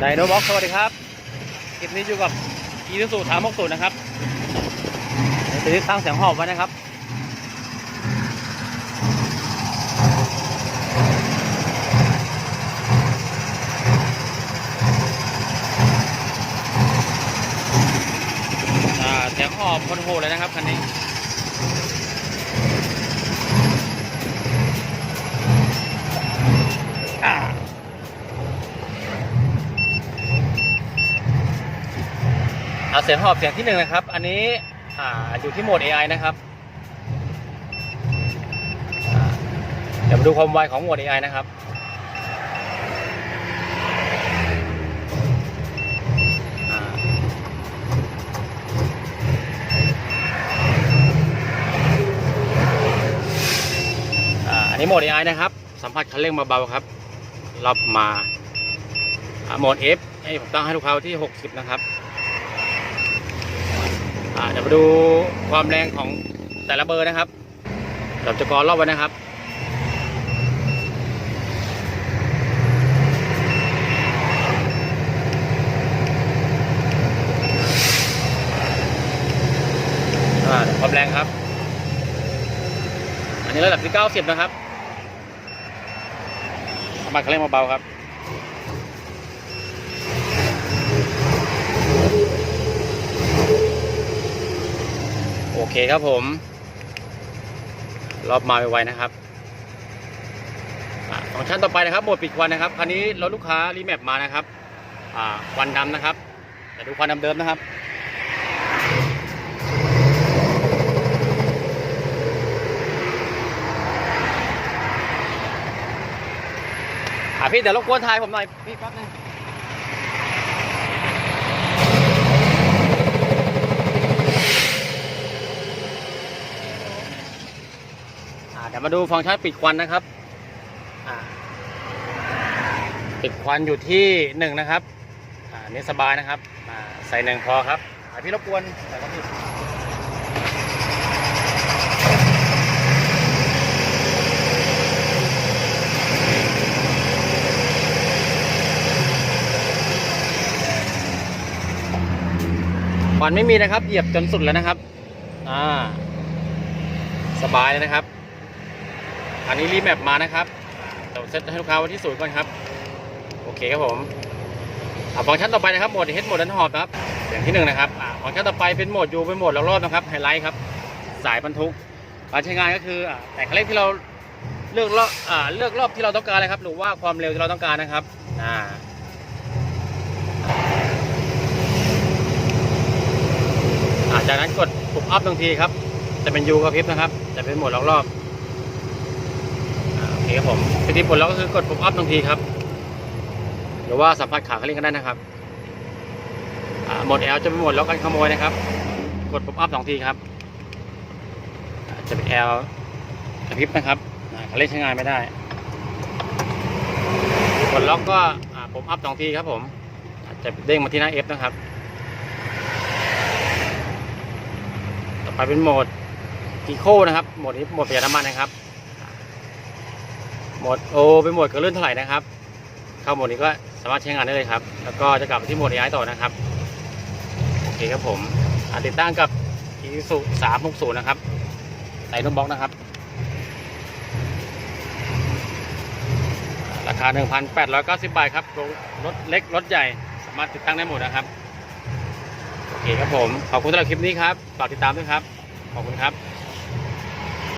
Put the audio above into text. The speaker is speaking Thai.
ไดโนบ็อกสวัสดีครับคลิปนี้อยู่กับอีซูซูถามกสูนะครับเดี๋ยวจะติดตั้งเสียงหอบไว้นะครับอ่าเสียงหอบคนโหเลยนะครับคันนี้ เอาเสียงหอบเสียงที่หนึ่งนะครับ อันนี้อ่าอยู่ที่โหมด AI นะครับอ่าเดี๋ยวมาดูความไวของโหมด AI นะครับ อ่าอันนี้โหมด AI นะครับ สัมผัสคันเร่งเบาๆครับรอบมาอ่าโหมด F ให้ผมตั้งให้ลูกค้าไว้ที่ 60 นะครับ เดี๋ยวมาดูความแรงของแต่ละเบอร์นะครับเราจะกรรอบไว้นะครับความแรงครับ อันนี้ระดับที่ 90 นะครับสมัครคันเร่งเบาๆครับ โอเคครับผม รอบมาไวๆนะครับอ่าฟังก์ชันต่อไปนะครับโหมดปิดควันนะครับคันนี้รถลูกค้ารีแมปมานะครับควันดำนะครับ แต่ดูควันดำเดิมนะครับอ่าพี่เดี๋ยวรบกวนถ่ายผมหน่อยพี่แป๊บนึง อ่าเดี๋ยว มาดูฟังก์ชันปิดควันนะครับอ่าปิดควันอยู่ที่หนึ่งนะครับอ่าอันนี่สบายนะครับอ่าใส่หนึ่งพอครับอ่าพี่รบกวนใส่ครับพี่ควันไม่มีนะครับ เหยียบจนสุดแล้วนะครับ อ่า สบายเลยนะครับ อันนี้รีแมปมานะครับเดี๋ยวเซตให้ลูกค้าไว้ที่ศูนย์ก่อนครับ โอเคครับผมอฟังก์ชันต่อไปนะครับโหมดเฮดโหมดดันหอบครับ อย่างที่หนึ่งนะครับอ่าฟังก์ชันต่อไปเป็นโหมดยูเป็นโหมดรอบนะครับไฮไลท์ครับ สายบรรทุกการใช้งานก็คือแต่คันเร่งที่เราเลือกรอบอ่าเลือกรอบที่เราต้องการเลยครับ หรือว่าความเร็วที่เราต้องการนะครับอ่าอ่าจากนั้นกดปุ่มอัพทันทีครับ จะเป็นยูกระพริบนะครับ จะเป็นโหมดล็อกรอบ อ่ครับผมวิธีปลดล็อกก็คือกดปุ่มอัพทันทีครับ หรือว่าสัมผัสขาคันเร่งก็ได้นะครับหมด L จะเป็นหมดล็อกกันขโมยนะครับ กดปุ่มอัพสองทีครับ จะเป็น L กระพริบนะครับอ่าคันเร่งใช้งานไม่ได้กดล็อกก็อ่าปุ่มอัพสองทีครับผมจะเด้งมาที่หน้า F นะครับ ต่อไปเป็นโหมดอีโคนะครับ โหมดนี้โหมดประหยัดน้ำมันนะครับ หมดโอเป็นหมดกระลื่นเท่าไหร่นะครับ เข้าหมดนี้ก็สามารถใช้งานได้เลยครับ แล้วก็จะกลับไปที่โหมด AI ต่อนะครับ โอเคครับผมอ่าติดตั้งกับ Isuzu 360นะครับใส่นุ่มบล็อกนะครับ ราคา 1,890 บาทครับรถเล็กรถใหญ่สามารถติดตั้งได้หมดนะครับ โอเคครับผม ขอบคุณสำหรับคลิปนี้ครับ ฝากติดตามด้วยครับ ขอบคุณครับ